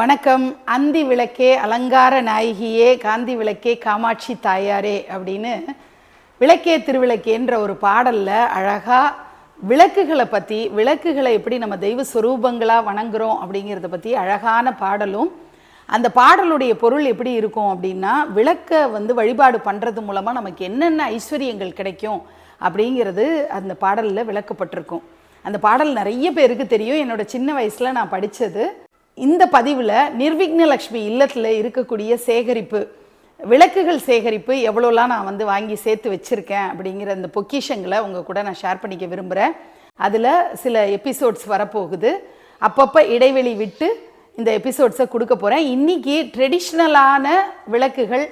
வணக்கம். அந்தி விளக்கே அலங்கார நாயகியே காந்தி விளக்கே காமாட்சி தாயாரே அப்படின்னு விளக்கே திருவிளக்கேன்ற ஒரு பாடலில் அழகாக விளக்குகளை பற்றி விளக்குகளை எப்படி நம்ம தெய்வ சுரூபங்களாக வணங்குறோம் அப்படிங்கிறத பற்றி அழகான பாடலும் அந்த பாடலுடைய பொருள் எப்படி இருக்கும் அப்படின்னா விளக்கை வந்து வழிபாடு பண்ணுறது மூலமாக நமக்கு என்னென்ன ஐஸ்வர்யங்கள் கிடைக்கும் அப்படிங்கிறது அந்த பாடலில் விளக்கப்பட்டிருக்கும். அந்த பாடல் நிறைய பேருக்கு தெரியும். என்னோட சின்ன வயசில் நான் படித்தது இந்த பதிவில் நிர்விக்னலக்ஷ்மி இல்லத்தில் இருக்கக்கூடிய சேகரிப்பு விளக்குகள் சேகரிப்பு எவ்வளோலாம் நான் வந்து வாங்கி சேர்த்து வச்சுருக்கேன் அப்படிங்கிற அந்த பொக்கிஷங்களை உங்கள் கூட நான் ஷேர் பண்ணிக்க விரும்புகிறேன் அதில் சில எபிசோட்ஸ் வரப்போகுது. அப்பப்போ இடைவெளி விட்டு இந்த எபிசோட்ஸை கொடுக்க போகிறேன் இன்றைக்கி ட்ரெடிஷ்னலான விளக்குகள்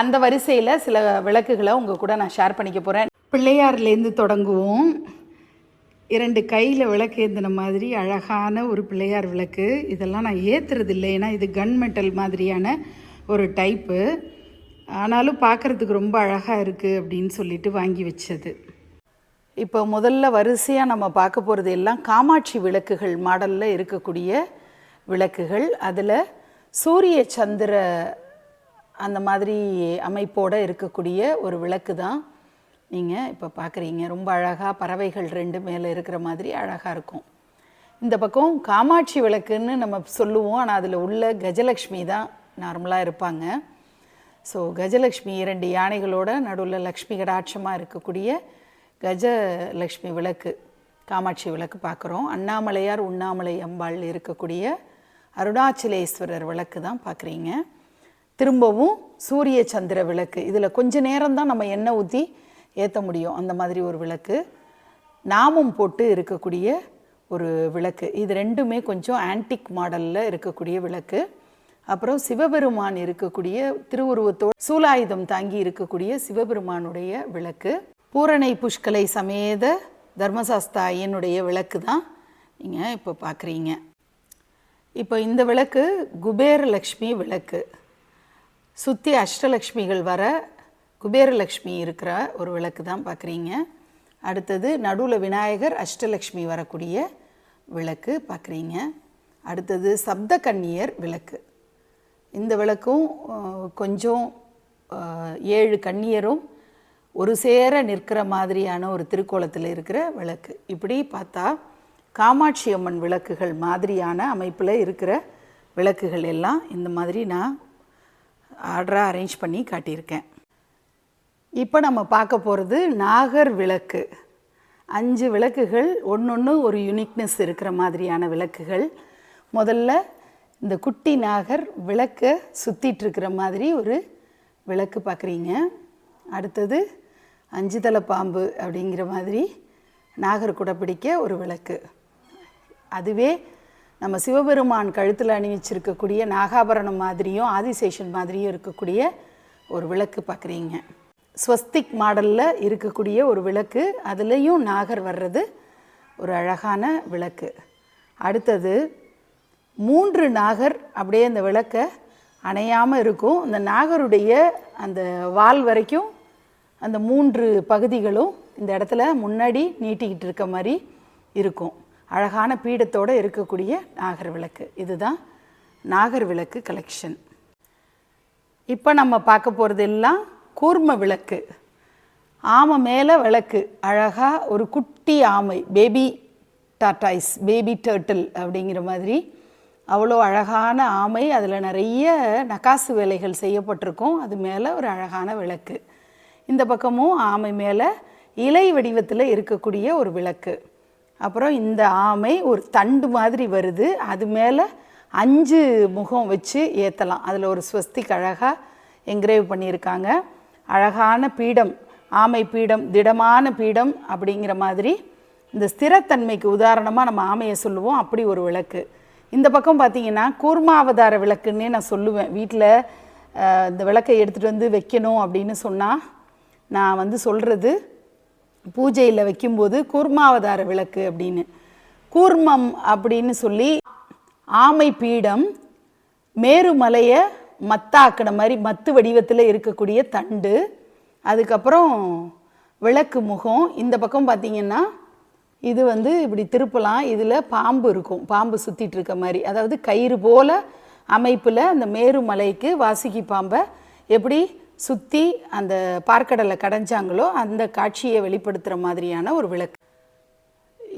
அந்த வரிசையில் சில விளக்குகளை உங்கள் கூட நான் ஷேர் பண்ணிக்க போகிறேன் பிள்ளையார்லேருந்து தொடங்குவோம். இரண்டு கையில் விளக்கு ஏந்தின மாதிரி அழகான ஒரு பிள்ளையார் விளக்கு. இதெல்லாம் நான் ஏற்றுறது இல்லை. ஏன்னா இது கன் மெட்டல் மாதிரியான ஒரு டைப்பு ஆனாலும் பார்க்குறதுக்கு ரொம்ப அழகாக இருக்குது அப்படின்னு சொல்லிட்டு வாங்கி வச்சது. இப்போ முதல்ல வரிசையாக நம்ம பார்க்க போகிறது எல்லாம் காமாட்சி விளக்குகள் மாடலில் இருக்கக்கூடிய விளக்குகள். அதில் சூரிய சந்திர அந்த மாதிரி அமைப்போடு இருக்கக்கூடிய ஒரு விளக்கு தான் நீங்கள் இப்போ பார்க்குறீங்க ரொம்ப அழகாக பறவைகள் ரெண்டு மேலே இருக்கிற மாதிரி அழகாக இருக்கும். இந்த பக்கம் காமாட்சி விளக்குன்னு நம்ம சொல்லுவோம். ஆனால் அதில் உள்ள கஜலக்ஷ்மி தான் நார்மலாக இருப்பாங்க. ஸோ கஜலக்ஷ்மி இரண்டு யானைகளோட நடுவில் லக்ஷ்மி கடாட்சமாக இருக்கக்கூடிய கஜலக்ஷ்மி விளக்கு காமாட்சி விளக்கு பார்க்குறோம் அண்ணாமலையார் உண்ணாமலை அம்பாள் இருக்கக்கூடிய அருணாச்சலேஸ்வரர் விளக்கு தான் பார்க்குறீங்க திரும்பவும் சூரிய சந்திர விளக்கு. இதில் கொஞ்ச நேரம் தான் நம்ம எண்ணெய் ஊற்றி ஏற்ற முடியும். அந்த மாதிரி ஒரு விளக்கு. நாமம் போட்டு இருக்கக்கூடிய ஒரு விளக்கு. இது ரெண்டுமே கொஞ்சம் ஆன்டிக் மாடலில் இருக்கக்கூடிய விளக்கு. அப்புறம் சிவபெருமான் இருக்கக்கூடிய திருவுருவத்தோடு சூலாயுதம் தாங்கி இருக்கக்கூடிய சிவபெருமானுடைய விளக்கு. பூரணை புஷ்கலை சமேத தர்மசாஸ்தா ஐயனுடைய விளக்கு தான் நீங்கள் இப்போ பார்க்குறீங்க இப்போ இந்த விளக்கு குபேரலக்ஷ்மி விளக்கு. சுற்றி அஷ்டலக்ஷ்மிகள் வர குபேரலக்ஷ்மி இருக்கிற ஒரு விளக்கு தான் பார்க்குறீங்க. அடுத்தது நடுவில் விநாயகர் அஷ்டலக்ஷ்மி வரக்கூடிய விளக்கு பார்க்குறீங்க. அடுத்தது சப்த கன்னியர் விளக்கு. இந்த விளக்கும் கொஞ்சம் ஏழு கன்னியரும் ஒரு சேர நிற்கிற மாதிரியான ஒரு திருக்கோலத்தில் இருக்கிற விளக்கு. இப்படி பார்த்தா காமாட்சி அம்மன் விளக்குகள் மாதிரியான அமைப்பில் இருக்கிற விளக்குகள் எல்லாம் இந்த மாதிரி நான் ஆர்டராக அரேஞ்ச் பண்ணி காட்டியிருக்கேன். இப்போ நம்ம பார்க்க போகிறது நாகர் விளக்கு. அஞ்சு விளக்குகள் ஒன்று ஒரு யுனிக்னஸ் இருக்கிற மாதிரியான விளக்குகள். முதல்ல இந்த குட்டி நாகர் விளக்கை சுற்றிட்டுருக்கிற மாதிரி ஒரு விளக்கு பார்க்குறீங்க அடுத்தது அஞ்சு தலை பாம்பு அப்படிங்கிற மாதிரி நாகர் கூட பிடிக்க ஒரு விளக்கு. அதுவே நம்ம சிவபெருமான் கழுத்தில் அணிவிச்சிருக்கக்கூடிய நாகாபரணம் மாதிரியும் ஆதிசேஷன் மாதிரியும் இருக்கக்கூடிய ஒரு விளக்கு பார்க்குறீங்க ஸ்வஸ்திக் மாடலில் இருக்கக்கூடிய ஒரு விளக்கு அதுலேயும் நாகர் வர்றது ஒரு அழகான விளக்கு. அடுத்தது மூன்று நாகர் அப்படியே அந்த விளக்கை அணையாமல் இருக்கும். அந்த நாகருடைய அந்த வால் வரைக்கும் அந்த மூன்று பகுதிகளும் இந்த இடத்துல முன்னாடி நீட்டிக்கிட்டு இருக்க மாதிரி இருக்கும். அழகான பீடத்தோடு இருக்கக்கூடிய நாகர் விளக்கு. இதுதான் நாகர் விளக்கு கலெக்ஷன் இப்போ நம்ம பார்க்க போகிறது எல்லாம் கூர்ம விளக்கு. ஆமை மேலே விளக்கு. அழகாக ஒரு குட்டி ஆமை பேபி டாட்டாய்ஸ் பேபி டர்ட்டில் அப்படிங்கிற மாதிரி. அவ்வளோ அழகான ஆமை. அதில் நிறைய நகாசு வேலைகள் செய்யப்பட்டிருக்கும். அது மேலே ஒரு அழகான விளக்கு. இந்த பக்கமும் ஆமை மேலே இலை வடிவத்தில் இருக்கக்கூடிய ஒரு விளக்கு. அப்புறம் இந்த ஆமை ஒரு தண்டு மாதிரி வருது. அது மேலே அஞ்சு முகம் வச்சு ஏற்றலாம் அதில் ஒரு ஸ்வஸ்திக் அழகாக என்கிரேவ் பண்ணியிருக்காங்க. அழகான பீடம் ஆமை பீடம் திடமான பீடம் அப்படிங்கிற மாதிரி இந்த ஸ்திரத்தன்மைக்கு உதாரணமாக நம்ம ஆமையை சொல்லுவோம். அப்படி ஒரு விளக்கு. இந்த பக்கம் பார்த்தீங்கன்னா கூர்மாவதார விளக்குன்னே நான் சொல்லுவேன். வீட்டில் இந்த விளக்கை எடுத்துகிட்டு வந்து வைக்கணும் அப்படின்னு சொன்னால் நான் வந்து சொல்கிறது பூஜையில் வைக்கும்போது கூர்மாவதார விளக்கு அப்படின்னு. கூர்மம் அப்படின்னு சொல்லி ஆமை பீடம் மேருமலையை மத்தாக்கின மாதிரி மத்து வடிவத்தில் இருக்கக்கூடிய தண்டு அதுக்கப்புறம் விளக்கு முகம். இந்த பக்கம் பார்த்தீங்கன்னா இது வந்து இப்படி திருப்பலாம். இதில் பாம்பு இருக்கும். பாம்பு சுற்றிட்டு இருக்க மாதிரி. அதாவது கயிறு போல் அமைப்பில் அந்த மேருமலைக்கு வாசுகி பாம்பை எப்படி சுற்றி அந்த பார்க்கடலை கடைஞ்சாங்களோ அந்த காட்சியை வெளிப்படுத்துகிற மாதிரியான ஒரு விளக்கு.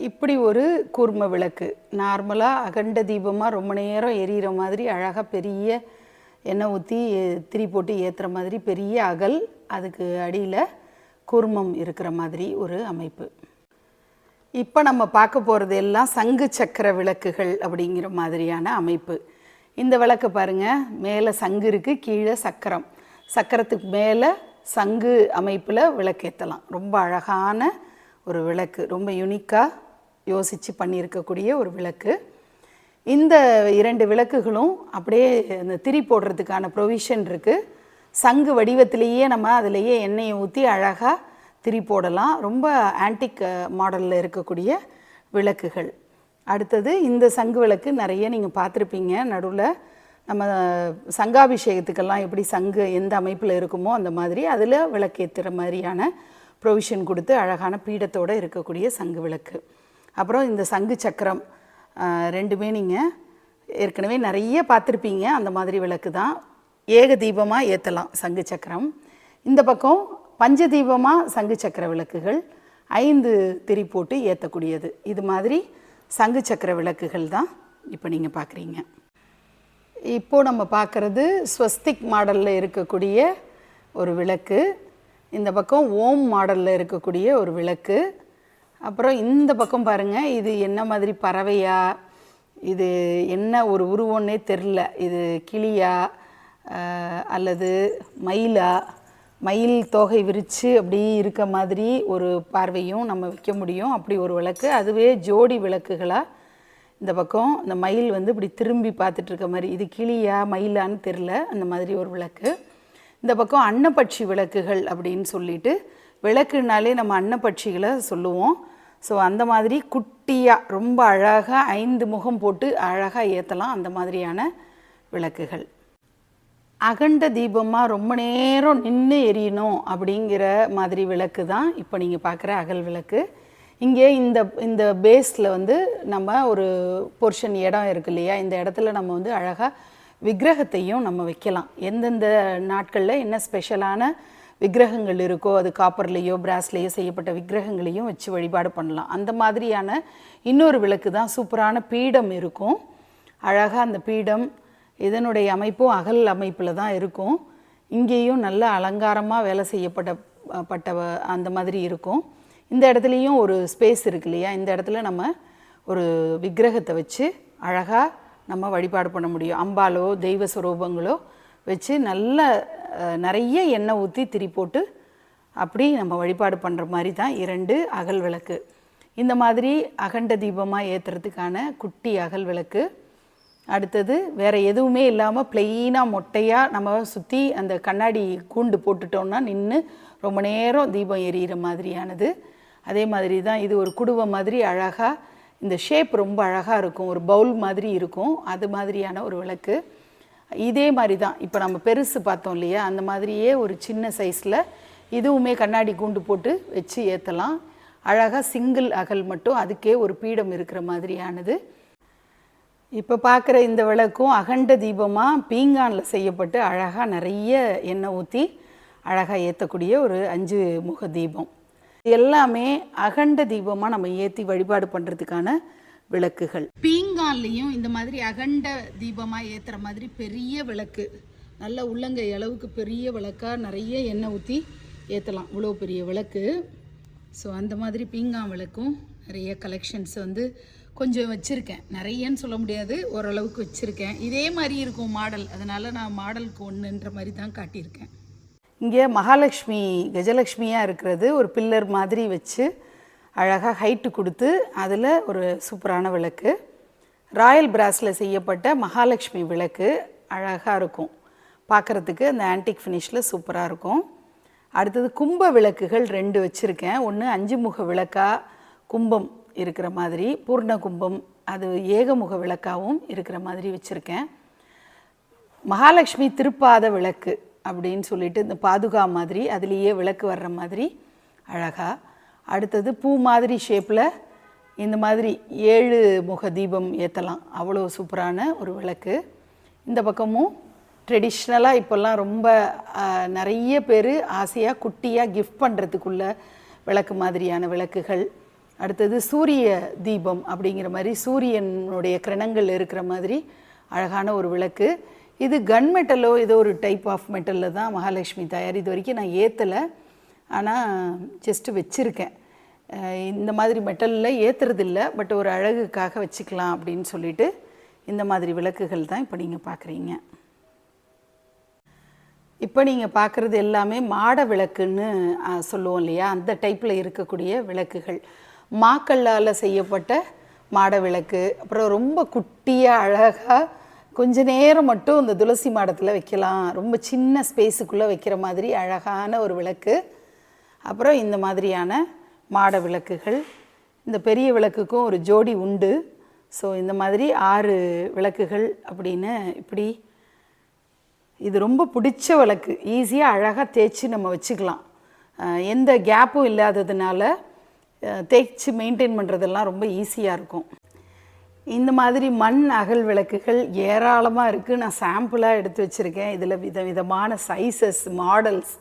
இப்படி ஒரு கூர்ம விளக்கு. நார்மலாக அகண்ட தீபமாக ரொம்ப நேரம் எரியிற மாதிரி அழகாக பெரிய எண்ணெய் ஊற்றி திரி போட்டு ஏற்றுற மாதிரி பெரிய அகல் அதுக்கு அடியில் குர்மம் இருக்கிற மாதிரி ஒரு அமைப்பு. இப்போ நம்ம பார்க்க போகிறது எல்லாம் சங்கு சக்கர விளக்குகள் அப்படிங்கிற மாதிரியான அமைப்பு. இந்த விளக்கு பாருங்கள் மேலே சங்கு இருக்குது கீழே சக்கரம். சக்கரத்துக்கு மேலே சங்கு அமைப்பில் விளக்கேற்றலாம் ரொம்ப அழகான ஒரு விளக்கு ரொம்ப யுனிக்காக யோசித்து பண்ணியிருக்கக்கூடிய ஒரு விளக்கு. இந்த இரண்டு விளக்குகளும் அப்படியே இந்த திரி போடுறதுக்கான ப்ரொவிஷன் இருக்குது சங்கு வடிவத்திலேயே நம்ம அதிலேயே எண்ணெயை ஊற்றி அழகாக திரி போடலாம். ரொம்ப ஆன்டிக் மாடலில் இருக்கக்கூடிய விளக்குகள். அடுத்தது இந்த சங்கு விளக்கு நிறைய நீங்கள் பார்த்துருப்பீங்க. நடுவில் நம்ம சங்காபிஷேகத்துக்கெல்லாம் எப்படி சங்கு எந்த அமைப்பில் இருக்குமோ அந்த மாதிரி அதில் விளக்கேற்றுற மாதிரியான ப்ரொவிஷன் கொடுத்து அழகான பீடத்தோடு இருக்கக்கூடிய சங்கு விளக்கு. அப்புறம் இந்த சங்கு சக்கரம். ரெண்டுமே நீங்கள் ஏற்கனவே நிறைய பார்த்துருப்பீங்க. அந்த மாதிரி விளக்கு தான். ஏக தீபமாக ஏற்றலாம் சங்கு சக்கரம். இந்த பக்கம் பஞ்ச தீபமாக சங்கு சக்கர விளக்குகள். ஐந்து திரி போட்டு ஏற்றக்கூடியது இது மாதிரி சங்கு சக்கர விளக்குகள் தான் இப்போ நீங்கள் பார்க்குறீங்க இப்போ நம்ம பார்க்குறது ஸ்வஸ்திக் மாடலில் இருக்கக்கூடிய ஒரு விளக்கு. இந்த பக்கம் ஓம் மாடலில் இருக்கக்கூடிய ஒரு விளக்கு. அப்புறம் இந்த பக்கம் பாருங்கள் இது என்ன மாதிரி பறவையா? இது என்ன ஒரு உருவம்னே தெரில இது கிளியா? அல்லது மயிலா? மயில் தோகை விரித்து அப்படி இருக்க மாதிரி ஒரு பார்வையும் நம்ம வைக்க முடியும். அப்படி ஒரு விளக்கு. அதுவே ஜோடி விளக்குகளாக இந்த பக்கம் இந்த மயில் வந்து இப்படி திரும்பி பார்த்துட்டு இருக்க மாதிரி. இது கிளியா மயிலான்னு தெரில அந்த மாதிரி ஒரு விளக்கு. இந்த பக்கம் அன்னப்பட்சி விளக்குகள் அப்படின்னு சொல்லிட்டு விளக்குனாலே நம்ம அன்னப்பட்சிகளை சொல்லுவோம். ஸோ அந்த மாதிரி குட்டியாக ரொம்ப அழகாக ஐந்து முகம் போட்டு அழகாக ஏற்றலாம் அந்த மாதிரியான விளக்குகள். அகண்ட தீபமாக ரொம்ப நேரம் நின்று எரியணும் அப்படிங்கிற மாதிரி விளக்கு தான் இப்போ நீங்கள் பார்க்குற அகல் விளக்கு. இங்கே இந்த இந்த பேஸில் வந்து நம்ம ஒரு போர்ஷன் இடம் இருக்கு இல்லையா? இந்த இடத்துல நம்ம வந்து அழகாக விக்கிரகத்தையும் நம்ம வைக்கலாம். எந்தெந்த நாட்களில் என்ன ஸ்பெஷலான விக்கிரகங்கள் இருக்கோ அது காப்பர்லேயோ பிராஸ்லேயோ செய்யப்பட்ட விக்கிரகங்களையும் வச்சு வழிபாடு பண்ணலாம். அந்த மாதிரியான இன்னொரு விளக்கு தான் சூப்பரான பீடம் இருக்கும். அழகாக அந்த பீடம் இதனுடைய அமைப்பும் அகல் அமைப்பில் தான் இருக்கும். இங்கேயும் நல்ல அலங்காரமாக வேலை செய்யப்பட்ட பட்டவ பட்ட அந்த மாதிரி இருக்கும். இந்த இடத்துலையும் ஒரு ஸ்பேஸ் இருக்கு இல்லையா? இந்த இடத்துல நம்ம ஒரு விக்கிரகத்தை வச்சு அழகாக நம்ம வழிபாடு பண்ண முடியும். அம்பாலோ தெய்வ சுரூபங்களோ வச்சு நல்ல நிறைய எண்ணெய் ஊற்றி திரி போட்டு அப்படி நம்ம வழிபாடு பண்ணுற மாதிரி தான் இரண்டு அகல் விளக்கு. இந்த மாதிரி அகண்ட தீபமாக ஏற்றுறதுக்கான குட்டி அகல் விளக்கு. அடுத்தது வேறு எதுவுமே இல்லாமல் ப்ளெயினாக மொட்டையாக நம்ம சுற்றி அந்த கண்ணாடி கூண்டு போட்டுட்டோம்னா நின்று ரொம்ப நேரம் தீபம் எரியிற மாதிரியானது. அதே மாதிரி தான் இது ஒரு குடுவை மாதிரி அழகாக இந்த ஷேப் ரொம்ப அழகாக இருக்கும். ஒரு பவுல் மாதிரி இருக்கும். அது மாதிரியான ஒரு விளக்கு. இதே மாதிரி தான் இப்போ நம்ம பெருசு பார்த்தோம் இல்லையா? அந்த மாதிரியே ஒரு சின்ன சைஸில் இதுவுமே கண்ணாடி கூண்டு போட்டு வச்சு ஏற்றலாம் அழகாக சிங்கிள் அகல் மட்டும் அதுக்கே ஒரு பீடம் இருக்கிற மாதிரியானது. இப்போ பார்க்குற இந்த விளக்கும் அகண்ட தீபமாக பீங்கானில் செய்யப்பட்டு அழகாக நிறைய எண்ணெய் ஊற்றி அழகாக ஏற்றக்கூடிய ஒரு அஞ்சு முக தீபம். எல்லாமே அகண்ட தீபமாக நம்ம ஏற்றி வழிபாடு பண்ணுறதுக்கான விளக்குகள். பீங்கான்லேயும் இந்த மாதிரி அகண்ட தீபமாக ஏற்றுற மாதிரி பெரிய விளக்கு நல்ல உள்ளங்கை அளவுக்கு பெரிய விளக்காக நிறைய எண்ணெய் ஊற்றி ஏற்றலாம் இவ்வளோ பெரிய விளக்கு. ஸோ அந்த மாதிரி பீங்கான் விளக்கும் நிறைய கலெக்ஷன்ஸ் வந்து கொஞ்சம் வச்சுருக்கேன். நிறையன்னு சொல்ல முடியாது ஓரளவுக்கு வச்சுருக்கேன். இதே மாதிரி இருக்கும் மாடல். அதனால் நான் மாடலுக்கு ஒன்றுன்ற மாதிரி தான் காட்டியிருக்கேன். இங்கே மகாலட்சுமி கஜலட்சுமியாக இருக்கிறது ஒரு பில்லர் மாதிரி வச்சு அழகாக ஹைட்டு கொடுத்து அதில் ஒரு சூப்பரான விளக்கு. ராயல் பிராஸில் செய்யப்பட்ட மகாலட்சுமி விளக்கு அழகாக இருக்கும். பார்க்குறதுக்கு அந்த ஆன்டிக் ஃபினிஷில் சூப்பராக இருக்கும். அடுத்தது கும்ப விளக்குகள் ரெண்டு வச்சுருக்கேன். ஒன்று அஞ்சு முக விளக்கா கும்பம் இருக்கிற மாதிரி பூர்ண கும்பம் அது ஏகமுக விளக்காகவும் இருக்கிற மாதிரி வச்சுருக்கேன். மகாலட்சுமி திருப்பாத விளக்கு அப்படின்னு சொல்லிட்டு இந்த பாதுகா மாதிரி அதுலேயே விளக்கு வர்ற மாதிரி அழகாக அடுத்தது பூ மாதிரி ஷேப்பில் இந்த மாதிரி ஏழு முக தீபம் ஏற்றலாம் அவ்வளோ சூப்பரான ஒரு விளக்கு. இந்த பக்கமும் ட்ரெடிஷ்னலாக இப்போல்லாம் ரொம்ப நிறைய பேர் ஆசையாக குட்டியாக கிஃப்ட் பண்ணுறதுக்குள்ள விளக்கு மாதிரியான விளக்குகள். அடுத்தது சூரிய தீபம் அப்படிங்கிற மாதிரி சூரியனுடைய கிரணங்கள் இருக்கிற மாதிரி அழகான ஒரு விளக்கு. இது கன் மெட்டலோ ஏதோ ஒரு டைப் ஆஃப் மெட்டலில் தான் மகாலட்சுமி தயார். இது வரைக்கும் நான் ஏற்றலை ஆனால் ஜஸ்ட்டு வச்சுருக்கேன். இந்த மாதிரி மெட்டலில் ஏற்றுறதில்ல பட் ஒரு அழகுக்காக வச்சுக்கலாம் அப்படின்னு சொல்லிட்டு இந்த மாதிரி விளக்குகள் தான் இப்போ நீங்கள் பார்க்குறீங்க இப்போ நீங்கள் பார்க்குறது எல்லாமே மாட விளக்குன்னு சொல்லுவோம் இல்லையா? அந்த டைப்பில் இருக்கக்கூடிய விளக்குகள். மாக்கல்லால் செய்யப்பட்ட மாட விளக்கு அப்புறம் ரொம்ப குட்டியாக அழகாக கொஞ்ச நேரம் மட்டும் இந்த துளசி மாடத்தில் வைக்கலாம். ரொம்ப சின்ன ஸ்பேஸுக்குள்ளே வைக்கிற மாதிரி அழகான ஒரு விளக்கு. அப்புறம் இந்த மாதிரியான மாட விளக்குகள். இந்த பெரிய விளக்குக்கும் ஒரு ஜோடி உண்டு. ஸோ இந்த மாதிரி ஆறு விளக்குகள் அப்படின்னு இப்படி இது ரொம்ப பிடிச்ச விளக்கு. ஈஸியாக அழகாக தேய்ச்சி நம்ம வச்சுக்கலாம். எந்த கேப்பும் இல்லாததுனால தேய்ச்சி மெயின்டைன் பண்ணுறதெல்லாம் ரொம்ப ஈஸியாக இருக்கும். இந்த மாதிரி மண் அகல் விளக்குகள் ஏராளமாக இருக்குது நான் சாம்பிளாக எடுத்து வச்சுருக்கேன். இதில் வித விதமான சைஸஸ் மாடல்ஸ்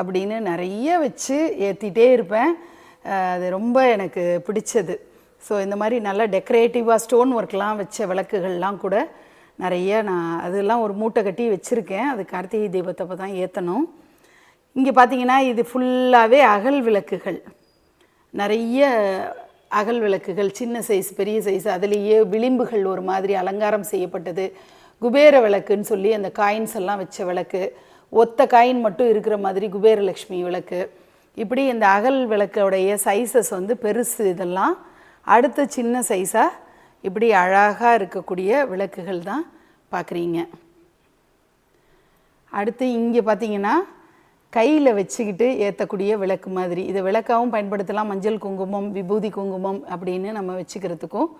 அப்படின்னு நிறைய வச்சு ஏற்றிட்டே இருப்பேன். அது ரொம்ப எனக்கு பிடிச்சது. ஸோ இந்த மாதிரி நல்ல டெக்கரேட்டிவாக ஸ்டோன் ஒர்க்லாம் வச்ச விளக்குகள்லாம் கூட நிறைய நான் அதெல்லாம் ஒரு மூட்டை கட்டி வச்சுருக்கேன். அது கார்த்திகை தீபத்தப்போ தான் ஏற்றணும் இங்கே பார்த்தீங்கன்னா இது ஃபுல்லாகவே அகல் விளக்குகள். நிறைய அகல் விளக்குகள் சின்ன சைஸ் பெரிய சைஸ் அதுலேயே விளிம்புகள் ஒரு மாதிரி அலங்காரம் செய்யப்பட்டது. குபேர விளக்குன்னு சொல்லி அந்த காயின்ஸ் எல்லாம் வச்ச விளக்கு. ஒத்த காயின் மட்டும் இருக்கிற மாதிரி குபேரலக்ஷ்மி விளக்கு. இப்படி இந்த அகல் விளக்கோடைய சைஸஸ் வந்து பெருசு இதெல்லாம். அடுத்து சின்ன சைஸாக இப்படி அழகாக இருக்கக்கூடிய விளக்குகள் தான் பார்க்குறீங்க. அடுத்து இங்கே பார்த்தீங்கன்னா கையில் வச்சுக்கிட்டு ஏற்றக்கூடிய விளக்கு மாதிரி. இதை விளக்காகவும் பயன்படுத்தலாம். மஞ்சள் குங்குமம் விபூதி குங்குமம் அப்படின்னு நம்ம வச்சுக்கிறதுக்கும்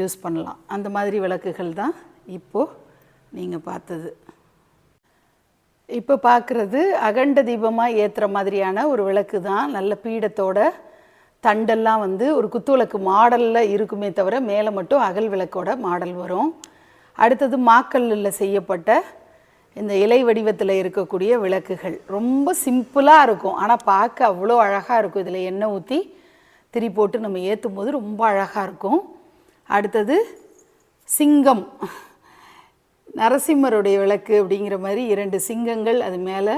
யூஸ் பண்ணலாம். அந்த மாதிரி விளக்குகள் தான் இப்போது நீங்கள் பார்த்தது. இப்போ பார்க்குறது அகண்ட தீபமாக ஏற்றுற மாதிரியான ஒரு விளக்கு தான். நல்ல பீடத்தோட தண்டெல்லாம் வந்து ஒரு குத்துவிளக்கு மாடலில் இருக்குமே தவிர மேலே மட்டும் அகல் விளக்கோட மாடல் வரும். அடுத்தது மாக்கல்லில் செய்யப்பட்ட இந்த இலை வடிவத்தில் இருக்கக்கூடிய விளக்குகள். ரொம்ப சிம்பிளாக இருக்கும். ஆனால் பார்க்க அவ்வளோ அழகாக இருக்கும். இதில் எண்ணெய் ஊற்றி திரி போட்டு நம்ம ஏற்றும் போது ரொம்ப அழகாக இருக்கும். அடுத்தது சிங்கம். நரசிம்மருடைய விளக்கு அப்படிங்கிற மாதிரி இரண்டு சிங்கங்கள் அது மேலே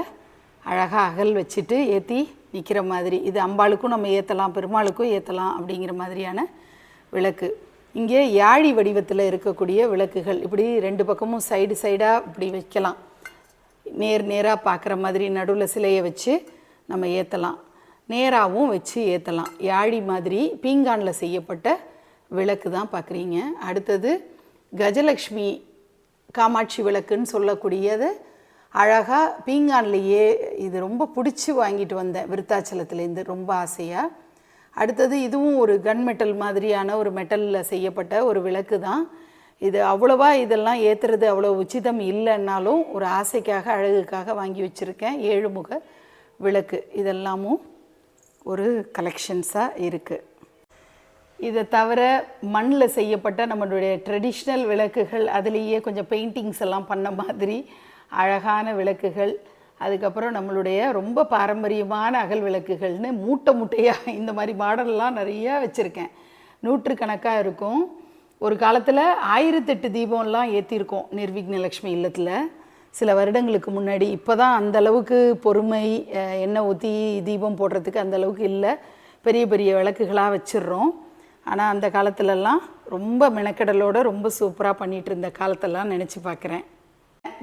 அழகாக அகல் வச்சுட்டு ஏற்றி நிற்கிற மாதிரி. இது அம்பாளுக்கும் நம்ம ஏற்றலாம் பெருமாளுக்கும் ஏற்றலாம் அப்படிங்கிற மாதிரியான விளக்கு. இங்கே யாழி வடிவத்தில் இருக்கக்கூடிய விளக்குகள். இப்படி ரெண்டு பக்கமும் சைடு சைடாக இப்படி வைக்கலாம். நேர் நேராக பார்க்குற மாதிரி நடுவில் சிலையை வச்சு நம்ம ஏற்றலாம் நேராகவும் வச்சு ஏற்றலாம் யாழி மாதிரி பீங்கானில் செய்யப்பட்ட விளக்கு தான் பார்க்குறீங்க அடுத்தது கஜலக்ஷ்மி காமாட்சி விளக்குன்னு சொல்லக்கூடியது. அழகாக பீங்கான்லேயே இது ரொம்ப பிடிச்சி வாங்கிட்டு வந்தேன் விருத்தாச்சலத்துலேருந்து ரொம்ப ஆசையாக அடுத்தது இதுவும் ஒரு கன் மெட்டல் மாதிரியான ஒரு மெட்டலில் செய்யப்பட்ட ஒரு விளக்கு தான். இது அவ்வளோவா இதெல்லாம் ஏற்றுறது அவ்வளோ உச்சிதம் இல்லைன்னாலும் ஒரு ஆசைக்காக அழகுக்காக வாங்கி வச்சுருக்கேன். ஏழுமுக விளக்கு இதெல்லாமும் ஒரு கலெக்ஷன்ஸாக இருக்குது இதை தவிர மண்ணில் செய்யப்பட்ட நம்மளுடைய ட்ரெடிஷ்னல் விளக்குகள் அதுலேயே கொஞ்சம் பெயிண்டிங்ஸ் எல்லாம் பண்ண மாதிரி அழகான விளக்குகள் அதுக்கப்புறம் நம்மளுடைய ரொம்ப பாரம்பரியமான அகல் விளக்குகள்னு மூட்டை மூட்டையாக இந்த மாதிரி மாடல்லாம் நிறையா வச்சுருக்கேன். நூற்றுக்கணக்காக இருக்கும். ஒரு காலத்தில் ஆயிரத்தெட்டு தீபம்லாம் ஏற்றிருக்கோம் நிர்விக்னலக்ஷ்மி இல்லத்தில். சில வருடங்களுக்கு முன்னாடி இப்போ தான் அந்த அளவுக்கு பொறுமை எண்ணெய் ஊற்றி தீபம் போடுறதுக்கு அந்த அளவுக்கு இல்லை. பெரிய பெரிய விளக்குகளாக வச்சிடுறோம். ஆனால் அந்த காலத்துலலாம் ரொம்ப மெனக்கடலோட ரொம்ப சூப்பராக பண்ணிட்டு இருந்த காலத்தெல்லாம் நினச்சி பார்க்குறேன்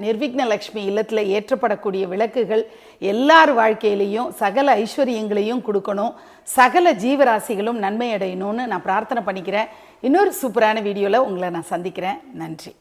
நிர்விக்ன லக்ஷ்மி இல்லத்தில் ஏற்றப்படக்கூடிய விளக்குகள் எல்லார் வாழ்க்கையிலையும் சகல ஐஸ்வர்யங்களையும் கொடுக்கணும். சகல ஜீவராசிகளும் நன்மை அடையணும்னு நான் பிரார்த்தனை பண்ணிக்கிறேன். இன்னொரு சூப்பரான வீடியோவில் உங்களை நான் சந்திக்கிறேன். நன்றி.